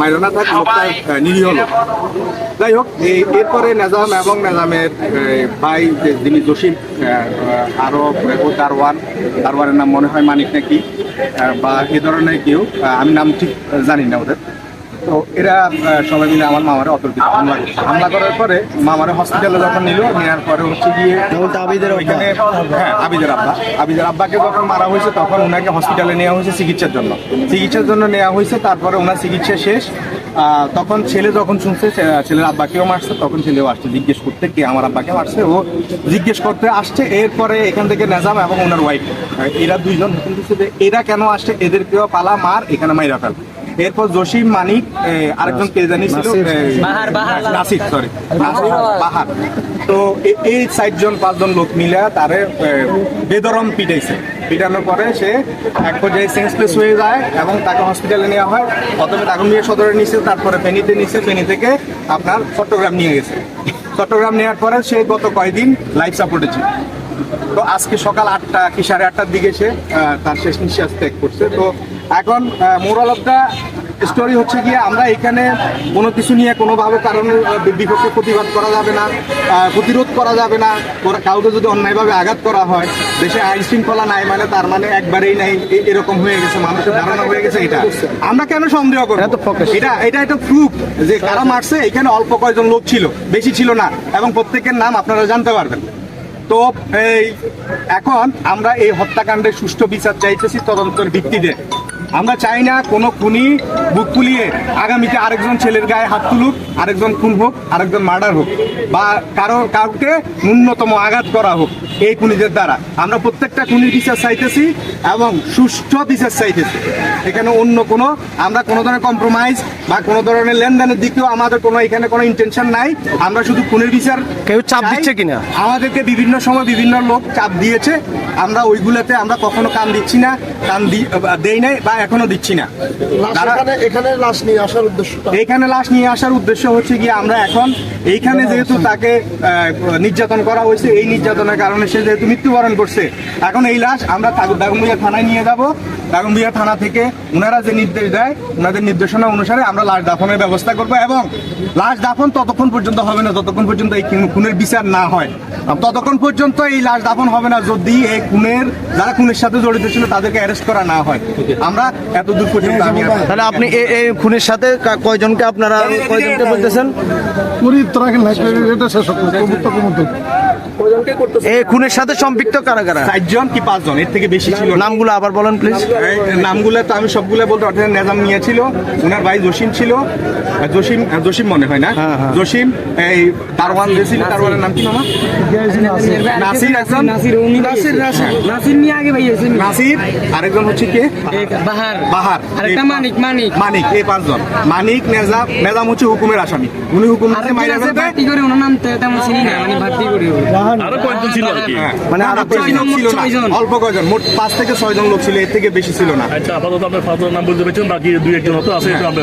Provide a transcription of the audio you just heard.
মাইরানা থাক লোকটা নিরীহ লোক। যাই হোক এরপরে নেজাম এবং নেজামের ভাই যিনি জসিম আহ, আহ, আরও ও দারওয়ান দারওয়ানের নাম মনে হয় মানিক নাকি বা এ ধরনের কেউ আমি নাম ঠিক জানি না ওদের। তো এরা সবাই মিলে আমার মামারে অতর্কিত হামলা। হামলা করার পরে মামারে হসপিটালে যখন নিল নেওয়ার পরে হচ্ছে গিয়ে আবিদের? ওইখানে হ্যাঁ আবিদের আব্বা। আবিদের আব্বাকে যখন মারা হয়েছে তখন ওনাকে হসপিটালে নেওয়া হয়েছে চিকিৎসার জন্য। চিকিৎসার জন্য নেওয়া হয়েছে তারপরে ওনার চিকিৎসা শেষ। তখন ছেলে যখন শুনছে ছেলের আব্বাকেও মারছে তখন ছেলেও আসছে। জিজ্ঞেস করতে কে আমার আব্বাকে মারছে ও জিজ্ঞেস করতে আসছে। এরপরে এখান থেকে নেজাম এবং ওনার ওয়াইফ এরা দুইজন হুকুম দিচ্ছে যে এরা কেন আসছে? এদেরকেও পালা মার এখানে মাইরা ফেল। এরপর জসিম মানিক আরেকজন কে জানি ছিল বাহার, বাহার। নাসির সরি বাহার। তো এই চারজন পাঁচজন লোক মিলে তারে বেদরম পিটাইছে। পিটানোর পরে সে এক পর্যায়ে সেন্সলেস হয়ে যায় এবং তাকে হসপিটালে নেওয়া হয়। প্রথমে দাগনবিয়া সদরে নিছে তারপরে ফেনীতে নিছে। ফেনী থেকে আপনার চট্টগ্রাম নিয়ে গেছে। চট্টগ্রাম নেওয়ার পরে সে গত কয়দিন লাইফ সাপোর্টে ছিল। তো আজকে সকাল আটটা কি সাড়ে আটটার দিকে সে তার শেষ নিঃশ্বাস ত্যাগ করছে। তো এখন মোরাল অফ দ্য স্টোরি হচ্ছে গিয়ে আমরা এখানে কোনো কিছু নিয়ে কোনোভাবে কারণ বিপক্ষে প্রতিবাদ করা যাবে না প্রতিরোধ করা যাবে না কাউকে যদি অন্যায়ভাবে আঘাত করা হয় দেশে আইন শৃঙ্খলা নাই মানে তার মানে একবারেই নাই এরকম হয়ে গেছে মানুষের ধারণা হয়ে গেছে এটা। আমরা কেন সন্দেহ করব? এটা এটা একটা প্রুফ যে কারা মারছে এখানে অল্প কয়জন লোক ছিল বেশি ছিল না এবং প্রত্যেকের নাম আপনারা জানতে পারবেন। তো এই এখন আমরা এই হত্যাকাণ্ডের সুষ্ঠু বিচার চাইতেছি তদন্তের ভিত্তিতে। আমরা চাই না কোনো খুনি বুক ফুলিয়ে আগামীতে আরেকজন ছেলের গায়ে হাত তুলুক আরেকজন খুন হোক আরেকজন মার্ডার হোক বা কারও কাউকে ন্যূনতম আঘাত করা হোক এই খুনিদের দ্বারা আমরা প্রত্যেকটা খুনির বিচার চাইতেছি এবং সুষ্ঠু বিচার চাইতেছি এখানে অন্য কোনো আমরা কোনো ধরনের কম্প্রোমাইজ বা কোনো ধরনের লেনদেনের দিকেও আমাদের কোনো এখানে কোনো ইন্টেনশন নাই আমরা শুধু খুনের বিচার কেউ চাপ। দিচ্ছে কিনা? আমাদেরকে বিভিন্ন সময় বিভিন্ন লোক চাপ দিয়েছে আমরা ওইগুলোতে আমরা কখনো কান দিচ্ছি না কান দেই নাই বা এখনও দিচ্ছি না। এখানে লাশ নিয়ে আসার উদ্দেশ্য এখানে লাশ নিয়ে আসার উদ্দেশ্য হচ্ছে গিয়ে আমরা এখন এইখানে যেহেতু তাকে আহ, নির্যাতন করা হয়েছে এই নির্যাতনের কারণে সে যেহেতু মৃত্যুবরণ করছে এখন এই লাশ আমরা দাগনভূঞা থানায় নিয়ে যাব। দাগনভূঞা থানা থেকে ওনারা যে নির্দেশ দেয় ওনাদের নির্দেশনা অনুসারে আমরা লাশ দাফনের ব্যবস্থা করব এবং লাশ দাফন ততক্ষণ পর্যন্ত হবে না ততক্ষণ পর্যন্ত এই খুনের বিচার না হয়। ততক্ষণ পর্যন্ত এই লাশ দাফন হবে না যদি এই খুনের যারা খুনের সাথে জড়িত ছিল তাদেরকে অ্যারেস্ট করা না হয়। আমরা এত দূর পর্যন্ত আমি তাহলে আপনি এই এই খুনের সাথে কয়জনকে আপনারা কয়জনকে বলতেছেন? পুরী এটা শেষ হতো এই খুনের সাথে সম্পৃক্ত কারা কারা? চারজন কি পাঁচজন? এর থেকে বেশি ছিল নামগুলো আবার বলেন প্লিজ নামগুলো তো আমি সবগুলো বলতে না। নেজাম নিয়ে ছিল ওনার ভাই জসিম ছিল। জসিম জসিম মনে হয় না? জসিম এই দারওয়ান যে ছিল দারওয়ানের নাম কি মামা নাসির একজন। নাসির উনি নাসির নাসির নাসির নিয়ে আগে ভাই নাসির আরেকজন হচ্ছে কে? বাহার। বাহার। আরেকটা মানিক মানিক। মানিক এই পাঁচজন। মানিক নেজাম নেজাম হচ্ছে হুকুমের আসামি। উনি হুকুম মাইরা করে ওনার নাম তেমন চিনি না মানে ভর্তি করে। আরও কয়েকজন ছিল আর কি। হ্যাঁ, মানে আরও কয়েকজন ছিল না। অল্প কয়েকজন মোট পাঁচ থেকে ছয়জন লোক ছিল এর থেকে বেশি ছিল না। আচ্ছা আপাতত আপনার ফাদার নাম বলতে পেরেছেন বাকি দুই একজন হতো আছে একটু আমরা